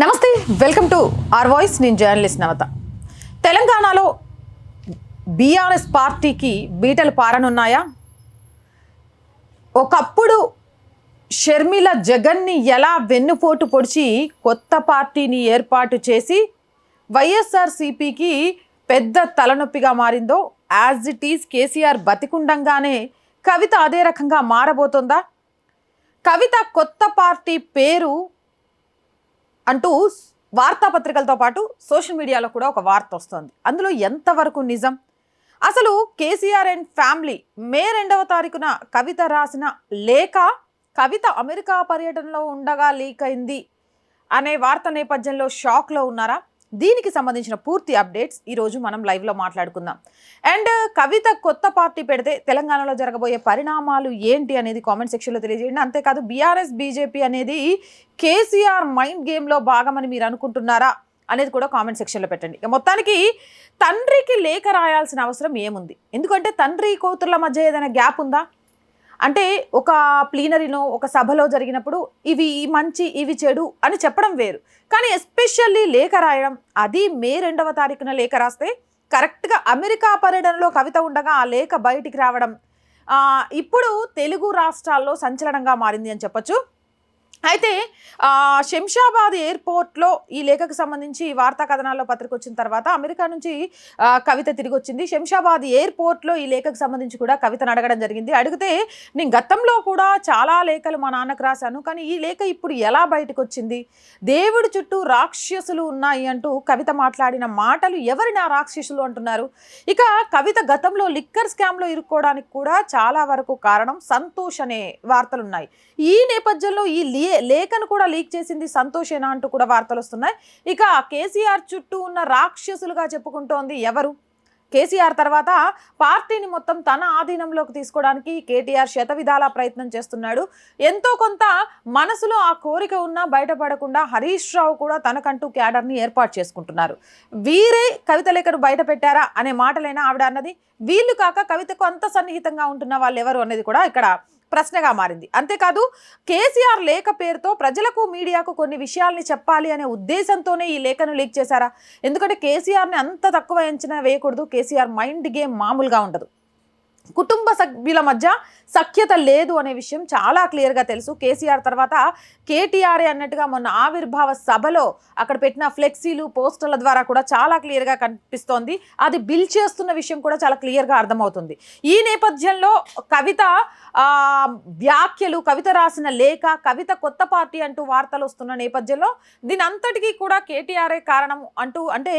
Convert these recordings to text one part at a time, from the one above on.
నమస్తే welcome to R voice. నేను journalist నవత. తెలంగాణలో బీఆర్ఎస్ పార్టీకి బీటలు పారనున్నాయా? ఒకప్పుడు షర్మిల జగన్ని ఎలా వెన్నుపోటు పొడిచి కొత్త పార్టీని ఏర్పాటు చేసి వైఎస్ఆర్సీపీకి పెద్ద తలనొప్పిగా మారిందో యాజ్ ఇట్ ఈజ్ కేసీఆర్ బతికుండంగానే కవిత అదే రకంగా మారబోతోందా? కవిత కొత్త పార్టీ పేరు అంటూ వార్తాపత్రికలతో పాటు సోషల్ మీడియాలో కూడా ఒక వార్త వస్తుంది. అందులో ఎంతవరకు నిజం? అసలు కేసీఆర్ అండ్ ఫ్యామిలీ మే రెండవ తారీఖున కవిత రాసిన లేఖ కవిత అమెరికా పర్యటనలో ఉండగా లీక్ అయింది అనే వార్త నేపథ్యంలో షాక్లో ఉన్నారా? దీనికి సంబంధించిన పూర్తి అప్డేట్స్ ఈరోజు మనం లైవ్లో మాట్లాడుకుందాం. అండ్ uh, కవిత కొత్త పార్టీ పెడితే తెలంగాణలో జరగబోయే పరిణామాలు ఏంటి అనేది కామెంట్ సెక్షన్లో తెలియజేయండి. అంతేకాదు బీఆర్ఎస్ బీజేపీ అనేది కేసీఆర్ మైండ్ గేమ్లో భాగమని మీరు అనుకుంటున్నారా అనేది కూడా కామెంట్ సెక్షన్లో పెట్టండి. ఇక మొత్తానికి తండ్రికి లేఖ రాయాల్సిన అవసరం ఏముంది? ఎందుకంటే తండ్రి కూతుర్ల మధ్య ఏదైనా గ్యాప్ ఉందా? అంటే ఒక ప్లీనరీనో ఒక సభలో జరిగినప్పుడు ఇవి మంచి ఇవి చెడు అని చెప్పడం వేరు. కానీ ఎస్పెషల్లీ లేఖ రాయడం అది మే రెండవ తారీఖున లేఖ రాస్తే కరెక్ట్గా అమెరికా పర్యటనలో కవిత ఉండగా ఆ లేఖ బయటికి రావడం ఇప్పుడు తెలుగు రాష్ట్రాల్లో సంచలనంగా మారింది అని చెప్పొచ్చు. అయితే శంషాబాద్ ఎయిర్పోర్ట్లో ఈ లేఖకు సంబంధించి ఈ వార్తా కథనాల్లో పత్రిక వచ్చిన తర్వాత అమెరికా నుంచి కవిత తిరిగి వచ్చింది శంషాబాద్ ఎయిర్పోర్ట్లో ఈ లేఖకు సంబంధించి కూడా కవితను అడగడం జరిగింది. అడిగితే నేను గతంలో కూడా చాలా లేఖలు మా నాన్నకు రాశాను కానీ ఈ లేఖ ఇప్పుడు ఎలా బయటకు వచ్చింది దేవుడి చుట్టూ రాక్షసులు ఉన్నాయి అంటూ కవిత మాట్లాడిన మాటలు ఎవరిని ఆ రాక్షసులు అంటున్నారు? ఇక కవిత గతంలో లిక్కర్ స్కామ్లో ఇరుక్కోవడానికి కూడా చాలా వరకు కారణం సంతోష్ అనే వార్తలు ఉన్నాయి ఈ నేపథ్యంలో ఈ లే లేఖను కూడా లీక్ చేసింది సంతోషేనా అంటూ కూడా వార్తలు వస్తున్నాయి. ఇక కేసీఆర్ చుట్టూ ఉన్న రాక్షసులుగా చెప్పుకుంటోంది ఎవరు? కేసీఆర్ తర్వాత పార్టీని మొత్తం తన ఆధీనంలోకి తీసుకోవడానికి కేటీఆర్ శతవిధాలా ప్రయత్నం చేస్తున్నాడు. ఎంతో కొంత మనసులో ఆ కోరిక ఉన్నా బయటపడకుండా హరీష్ రావు కూడా తనకంటూ క్యాడర్ని ఏర్పాటు చేసుకుంటున్నారు. వీరే కవిత లేఖను బయట పెట్టారా అనే మాటలైనా ఆవిడ అన్నది వీళ్ళు కాక కవితకు అంత సన్నిహితంగా ఉంటున్న వాళ్ళు ఎవరు అనేది కూడా ఇక్కడ ప్రశ్నగా మారింది. అంతేకాదు కేసీఆర్ లేఖ పేరుతో ప్రజలకు మీడియాకు కొన్ని విషయాల్ని చెప్పాలి అనే ఉద్దేశంతోనే ఈ లేఖను లీక్ చేశారా? ఎందుకంటే కేసీఆర్ని అంత తక్కువ అంచనా వేయకూడదు. కేసీఆర్ మైండ్ గేమ్ మామూలుగా ఉండదు. కుటుంబ సభ్యుల మధ్య సఖ్యత లేదు అనే విషయం చాలా క్లియర్గా తెలుసు. కేసీఆర్ తర్వాత కేటీఆర్ఏ అన్నట్టుగా మొన్న ఆవిర్భావ సభలో అక్కడ పెట్టిన ఫ్లెక్సీలు పోస్టర్ల ద్వారా కూడా చాలా క్లియర్గా కనిపిస్తోంది. అది బిల్ చేస్తున్న విషయం కూడా చాలా క్లియర్గా అర్థమవుతుంది. ఈ నేపథ్యంలో కవిత వ్యాఖ్యలు కవిత రాసిన లేఖ కవిత కొత్త పార్టీ అంటూ వార్తలు వస్తున్న నేపథ్యంలో దీని అంతటికీ కూడా కేటీఆర్ఏ కారణం అంటూ అంటే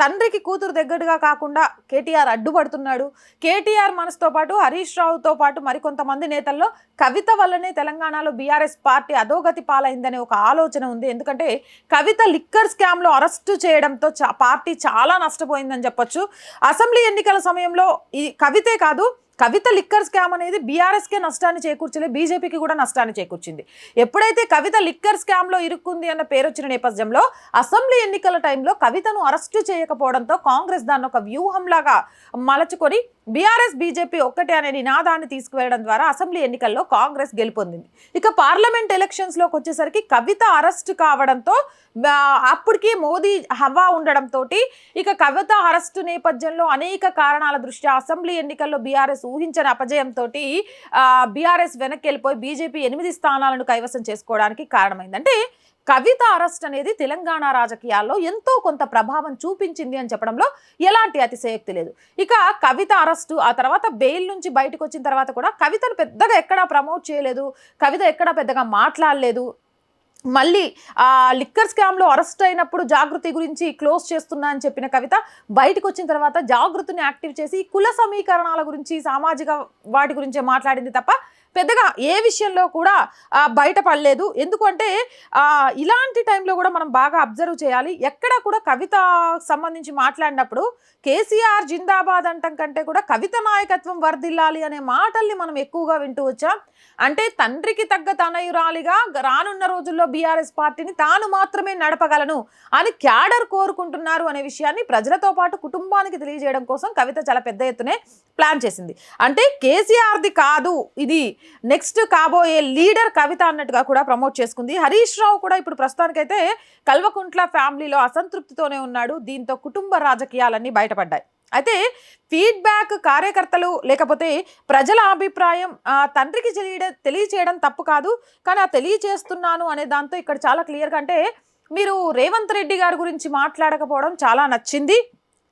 తండ్రికి కూతురు దగ్గరగా కాకుండా కేటీఆర్ అడ్డుపడుతున్నాడు. కేటీఆర్ మనసుతో పాటు హరీష్ రావుతో పాటు మరికొంతమంది నేతల్లో కవిత వల్లనే తెలంగాణలో బీఆర్ఎస్ పార్టీ అధోగతి పాలైందనే ఒక ఆలోచన ఉంది. ఎందుకంటే కవిత లిక్కర్ స్కామ్లో అరెస్టు చేయడంతో చ పార్టీ చాలా నష్టపోయిందని చెప్పొచ్చు. అసెంబ్లీ ఎన్నికల సమయంలో ఈ కవితే కాదు కవిత లిక్కర్ స్కామ్ అనేది బీఆర్ఎస్కే నష్టాన్ని చేకూర్చలే బీజేపీకి కూడా నష్టాన్ని చేకూర్చింది. ఎప్పుడైతే కవిత లిక్కర్ స్కామ్లో ఇరుక్కుంది అన్న పేరు వచ్చిన నేపథ్యంలో అసెంబ్లీ ఎన్నికల టైంలో కవితను అరెస్టు చేయకపోవడంతో కాంగ్రెస్ దాన్ని ఒక వ్యూహంలాగా మలచుకొని బీఆర్ఎస్ బీజేపీ ఒక్కటే అనే నినాదాన్ని తీసుకువెళ్ళడం ద్వారా అసెంబ్లీ ఎన్నికల్లో కాంగ్రెస్ గెలుపొందింది. ఇక పార్లమెంట్ ఎలక్షన్స్లోకి వచ్చేసరికి కవిత అరెస్ట్ కావడంతో అప్పటికి మోదీ హవా ఉండడంతో ఇక కవిత అరెస్టు నేపథ్యంలో అనేక కారణాల దృష్ట్యా అసెంబ్లీ ఎన్నికల్లో బీఆర్ఎస్ ఊహించని అపజయంతో బీఆర్ఎస్ వెనక్కి వెళ్ళిపోయి బీజేపీ ఎనిమిది స్థానాలను కైవసం చేసుకోవడానికి కారణమైంది. అంటే కవిత అరెస్ట్ అనేది తెలంగాణ రాజకీయాల్లో ఎంతో కొంత ప్రభావం చూపించింది అని చెప్పడంలో ఎలాంటి అతిశయోక్తి లేదు. ఇక కవిత అరెస్టు ఆ తర్వాత బెయిల్ నుంచి బయటకు వచ్చిన తర్వాత కూడా కవితను పెద్దగా ఎక్కడా ప్రమోట్ చేయలేదు కవిత ఎక్కడా పెద్దగా మాట్లాడలేదు మళ్ళీ ఆ లిక్కర్ స్కామ్లో అరెస్ట్ అయినప్పుడు జాగృతి గురించి క్లోజ్ చేస్తున్నా అని చెప్పిన కవిత బయటకు వచ్చిన తర్వాత జాగృతిని యాక్టివ్ చేసి కుల సమీకరణాల గురించి సామాజిక వాటి గురించే మాట్లాడింది తప్ప పెద్దగా ఏ విషయంలో కూడా బయటపడలేదు ఎందుకంటే ఇలాంటి టైంలో కూడా మనం బాగా అబ్జర్వ్ చేయాలి. ఎక్కడ కూడా కవిత సంబంధించి మాట్లాడినప్పుడు కేసీఆర్ జిందాబాద్ అంటం కంటే కూడా కవిత నాయకత్వం వర్ధిల్లాలి అనే మాటల్ని మనం ఎక్కువగా వింటూ వచ్చాం. అంటే తండ్రికి తగ్గ తనయురాలిగా రానున్న రోజుల్లో బీఆర్ఎస్ పార్టీని తాను మాత్రమే నడపగలను అని క్యాడర్ కోరుకుంటున్నారు అనే విషయాన్ని ప్రజలతో పాటు కుటుంబానికి తెలియజేయడం కోసం కవిత చాలా పెద్ద ఎత్తునే ప్లాన్ చేసింది. అంటే కేసీఆర్ది కాదు ఇది నెక్స్ట్ కాబోయే లీడర్ కవిత అన్నట్టుగా కూడా ప్రమోట్ చేసుకుంది. హరీష్ రావు కూడా ఇప్పుడు ప్రస్తుతానికైతే కల్వకుంట్ల ఫ్యామిలీలో అసంతృప్తితోనే ఉన్నాడు. దీంతో కుటుంబ రాజకీయాలన్నీ బయటపడ్డాయి. అయితే ఫీడ్బ్యాక్ కార్యకర్తలు లేకపోతే ప్రజల అభిప్రాయం తండ్రికి తెలియడం తెలియచేయడం తప్పు కాదు. కానీ ఆ తెలియచేస్తున్నాను అనే దాంతో ఇక్కడ చాలా క్లియర్గా అంటే మీరు రేవంత్ రెడ్డి గారి గురించి మాట్లాడకపోవడం చాలా నచ్చింది.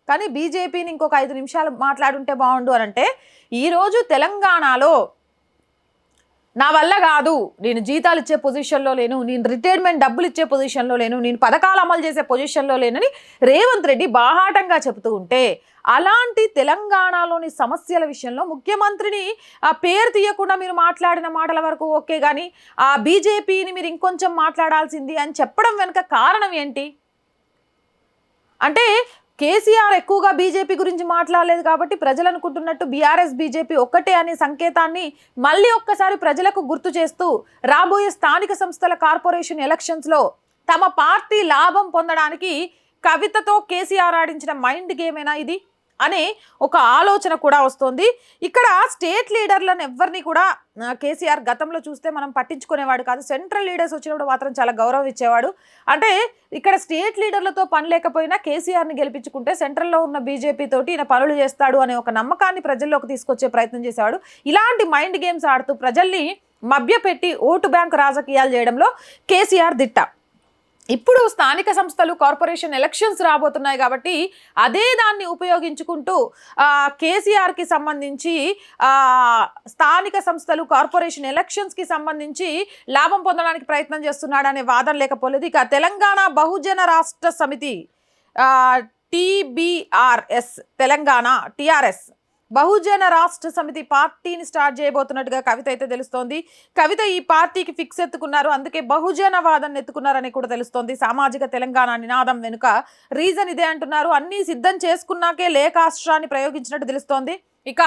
కానీ బీజేపీని ఇంకొక ఐదు నిమిషాలు మాట్లాడుంటే బాగుండు అని అంటే ఈరోజు తెలంగాణలో నా వల్ల కాదు. నేను జీతాలు ఇచ్చే పొజిషన్లో లేను. నేను రిటైర్మెంట్ డబ్బులు ఇచ్చే పొజిషన్లో లేను. నేను పథకాలు అమలు చేసే పొజిషన్లో లేనని రేవంత్ రెడ్డి బాహాటంగా చెబుతూ ఉంటే అలాంటి తెలంగాణలోని సమస్యల విషయంలో ముఖ్యమంత్రిని ఆ పేరు తీయకుండా మీరు మాట్లాడిన మాటల వరకు ఓకే కానీ ఆ బీజేపీని మీరు ఇంకొంచెం మాట్లాడాల్సింది అని చెప్పడం వెనుక కారణం ఏంటి? అంటే కేసీఆర్ ఎక్కువగా బీజేపీ గురించి మాట్లాడలేదు కాబట్టి ప్రజలు అనుకుంటున్నట్టు బీఆర్ఎస్ బీజేపీ ఒక్కటే అనే సంకేతాన్ని మళ్ళీ ఒక్కసారి ప్రజలకు గుర్తు చేస్తూ రాబోయే స్థానిక సంస్థల కార్పొరేషన్ ఎలక్షన్స్లో తమ పార్టీ లాభం పొందడానికి కవితతో కేసీఆర్ ఆడించిన మైండ్ గేమేనా ఇది? అనే ఒక ఆలోచన కూడా వస్తుంది. ఇక్కడ స్టేట్ లీడర్లను ఎవరిని కూడా కేసీఆర్ గతంలో చూస్తే మనం పట్టించుకునేవాడు కాదు. సెంట్రల్ లీడర్స్ వచ్చినప్పుడు మాత్రం చాలా గౌరవం ఇచ్చేవాడు అంటే ఇక్కడ స్టేట్ లీడర్లతో పని లేకపోయినా కేసీఆర్ని గెలిపించుకుంటే సెంట్రల్లో ఉన్న బీజేపీ తోటి ఈయన పనులు చేస్తాడు అనే ఒక నమ్మకాన్ని ప్రజల్లోకి తీసుకొచ్చే ప్రయత్నం చేసేవాడు. ఇలాంటి మైండ్ గేమ్స్ ఆడుతూ ప్రజల్ని మభ్యపెట్టి ఓటు బ్యాంక్ రాజకీయాలు చేయడంలో కేసీఆర్ దిట్ట. ఇప్పుడు స్థానిక సంస్థలు కార్పొరేషన్ ఎలక్షన్స్ రాబోతున్నాయి కాబట్టి అదే దాన్ని ఉపయోగించుకుంటూ కేసీఆర్కి సంబంధించి స్థానిక సంస్థలు కార్పొరేషన్ ఎలక్షన్స్కి సంబంధించి లాభం పొందడానికి ప్రయత్నం చేస్తున్నాడనే వాదన లేకపోలేదు. ఇక తెలంగాణ బహుజన రాష్ట్ర సమితి టీబీఆర్ఎస్ తెలంగాణ టీఆర్ఎస్ బహుజన రాష్ట్ర సమితి పార్టీని స్టార్ట్ చేయబోతున్నట్టుగా కవిత అయితే తెలుస్తోంది. కవిత ఈ పార్టీకి ఫిక్స్ ఎత్తుకున్నారు. అందుకే బహుజన వాదన ఎత్తుకున్నారని కూడా తెలుస్తోంది. సామాజిక తెలంగాణ నినాదం వెనుక రీజన్ ఇదే అంటున్నారు. అన్నీ సిద్ధం చేసుకున్నాకే లేఖాస్త్రాన్ని ప్రయోగించినట్టు తెలుస్తోంది. ఇక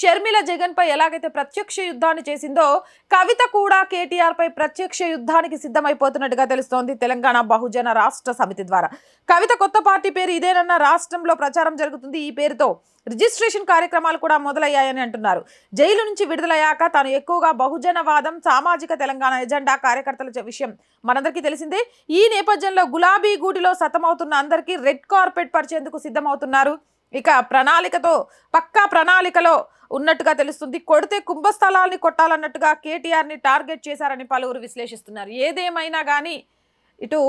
షర్మిల జగన్పై ఎలాగైతే ప్రత్యక్ష యుద్ధాన్ని చేసిందో కవిత కూడా కేటీఆర్పై ప్రత్యక్ష యుద్ధానికి సిద్ధమైపోతున్నట్టుగా తెలుస్తోంది తెలంగాణ బహుజన రాష్ట్ర సమితి ద్వారా. కవిత కొత్త పార్టీ పేరు ఇదేనన్న రాష్ట్రంలో ప్రచారం జరుగుతుంది. ఈ పేరుతో రిజిస్ట్రేషన్ కార్యక్రమాలు కూడా మొదలయ్యాయని అంటున్నారు. జైలు నుంచి విడుదలయ్యాక తాను ఎక్కువగా బహుజనవాదం సామాజిక తెలంగాణ ఎజెండా కార్యకర్తల విషయం మనందరికీ తెలిసిందే. ఈ నేపథ్యంలో గులాబీ గూటిలో సతమవుతున్న అందరికీ రెడ్ కార్పెట్ పరిచేందుకు సిద్ధమవుతున్నారు. ఇక ప్రణాళికతో పక్కా ప్రణాళికలో ఉన్నట్టుగా తెలుస్తుంది. కొడితే కుంభస్థలాల్ని కొట్టాలన్నట్టుగా కేటీఆర్ని టార్గెట్ చేశారని పలువురు విశ్లేషిస్తున్నారు. ఏదేమైనా కానీ ఇటు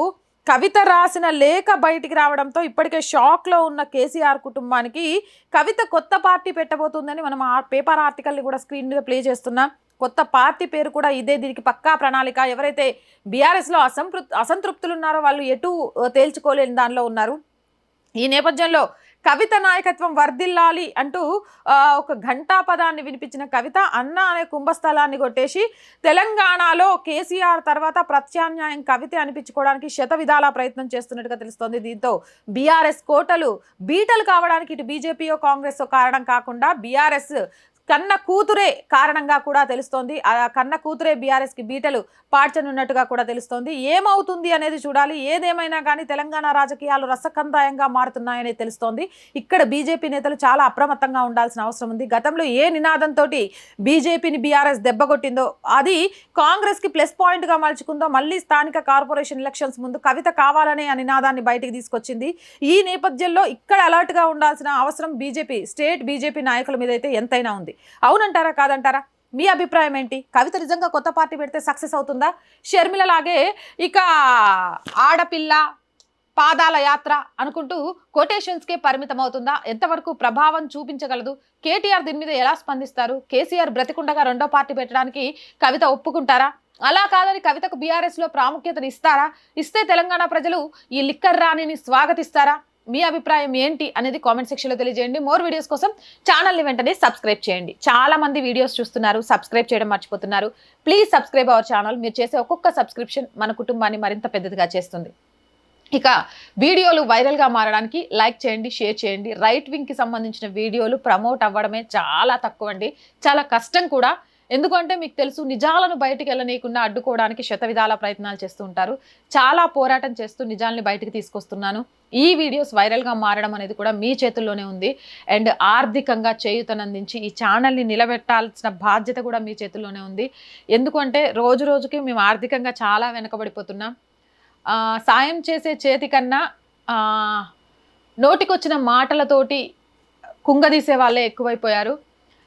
కవిత రాసిన లేఖ బయటికి రావడంతో ఇప్పటికే షాక్లో ఉన్న కేసీఆర్ కుటుంబానికి కవిత కొత్త పార్టీ పెట్టబోతుందని మనం ఆ పేపర్ ఆర్టికల్ని కూడా స్క్రీన్ మీద ప్లే చేస్తున్నాం. కొత్త పార్టీ పేరు కూడా ఇదే దీనికి పక్కా ప్రణాళిక. ఎవరైతే బీఆర్ఎస్లో అసంతృప్తి అసంతృప్తులు ఉన్నారో వాళ్ళు ఎటు తేల్చుకోలేని దానిలో ఉన్నారు. ఈ నేపథ్యంలో కవిత నాయకత్వం వర్ధిల్లాలి అంటూ ఒక ఘంటా పదాన్ని వినిపించిన కవిత అన్న అనే కుంభస్థలాన్ని కొట్టేసి తెలంగాణలో కేసీఆర్ తర్వాత ప్రత్యామ్నాయం కవిత అనిపించుకోవడానికి శత విధాలా ప్రయత్నం చేస్తున్నట్టుగా తెలుస్తోంది. దీంతో బీఆర్ఎస్ కోటలు బీటలు కావడానికి ఇటు బీజేపీయో కాంగ్రెస్ కారణం కాకుండా బీఆర్ఎస్ కన్న కూతురే కారణంగా కూడా తెలుస్తోంది. ఆ కన్న కూతురే బీఆర్ఎస్కి బీటలు పాడ్చనున్నట్టుగా కూడా తెలుస్తోంది. ఏమవుతుంది అనేది చూడాలి. ఏదేమైనా కానీ తెలంగాణ రాజకీయాలు రసకందాయంగా మారుతున్నాయని తెలుస్తోంది. ఇక్కడ బీజేపీ నేతలు చాలా అప్రమత్తంగా ఉండాల్సిన అవసరం ఉంది. గతంలో ఏ నినాదంతో బీజేపీని బీఆర్ఎస్ దెబ్బగొట్టిందో అది కాంగ్రెస్కి ప్లస్ పాయింట్గా మలుచుకుందో మళ్ళీ స్థానిక కార్పొరేషన్ ఎలక్షన్స్ ముందు కవిత కావాలనే ఆ నినాదాన్ని బయటికి తీసుకొచ్చింది. ఈ నేపథ్యంలో ఇక్కడ అలర్ట్గా ఉండాల్సిన అవసరం బీజేపీ స్టేట్ బీజేపీ నాయకుల మీద అయితే ఎంతైనా ఉంది. అవునంటారా కాదంటారా? మీ అభిప్రాయం ఏంటి? కవిత నిజంగా కొత్త పార్టీ పెడితే సక్సెస్ అవుతుందా? షర్మిల లాగే ఇక ఆడపిల్ల పాదాల యాత్ర అనుకుంటూ కొటేషన్స్కే పరిమితం అవుతుందా ఎంతవరకు ప్రభావం చూపించగలదు? కేటీఆర్ దీని మీద ఎలా స్పందిస్తారు? కేసీఆర్ బ్రతికుండగా రెండో పార్టీ పెట్టడానికి కవిత ఒప్పుకుంటారా? అలా కాదని కవితకు బీఆర్ఎస్లో ప్రాముఖ్యతను ఇస్తారా? ఇస్తే తెలంగాణ ప్రజలు ఈ లిక్కర్ రాణిని స్వాగతిస్తారా? మీ అభిప్రాయం ఏంటి అనేది కామెంట్ సెక్షన్లో తెలియజేయండి. మోర్ వీడియోస్ కోసం ఛానల్ని వెంటనే సబ్స్క్రైబ్ చేయండి. చాలా మంది వీడియోస్ చూస్తున్నారు సబ్స్క్రైబ్ చేయడం మర్చిపోతున్నారు. ప్లీజ్ సబ్స్క్రైబ్ అవర్ ఛానల్ మీరు చేసే ఒక్కొక్క సబ్స్క్రిప్షన్ మన కుటుంబాన్ని మరింత పెద్దదిగా చేస్తుంది. ఇక వీడియోలు వైరల్గా మారడానికి లైక్ చేయండి షేర్ చేయండి. రైట్ వింగ్కి సంబంధించిన వీడియోలు ప్రమోట్ అవ్వడమే చాలా తక్కువ అండి చాలా కష్టం కూడా. ఎందుకంటే మీకు తెలుసు నిజాలను బయటికి వెళ్ళనీయకుండా అడ్డుకోవడానికి శత విధాల ప్రయత్నాలు చేస్తూ ఉంటారు. చాలా పోరాటం చేస్తూ నిజాలని బయటికి తీసుకొస్తున్నాను. ఈ వీడియోస్ వైరల్గా మారడం అనేది కూడా మీ చేతుల్లోనే ఉంది. అండ్ ఆర్థికంగా చేయుతనందించి ఈ ఛానల్ని నిలబెట్టాల్సిన బాధ్యత కూడా మీ చేతుల్లోనే ఉంది. ఎందుకంటే రోజు రోజుకి మేము ఆర్థికంగా చాలా వెనకబడిపోతున్నాం. సాయం చేసే చేతి కన్నా నోటికొచ్చిన మాటలతోటి కుంగదీసే వాళ్ళే ఎక్కువైపోయారు.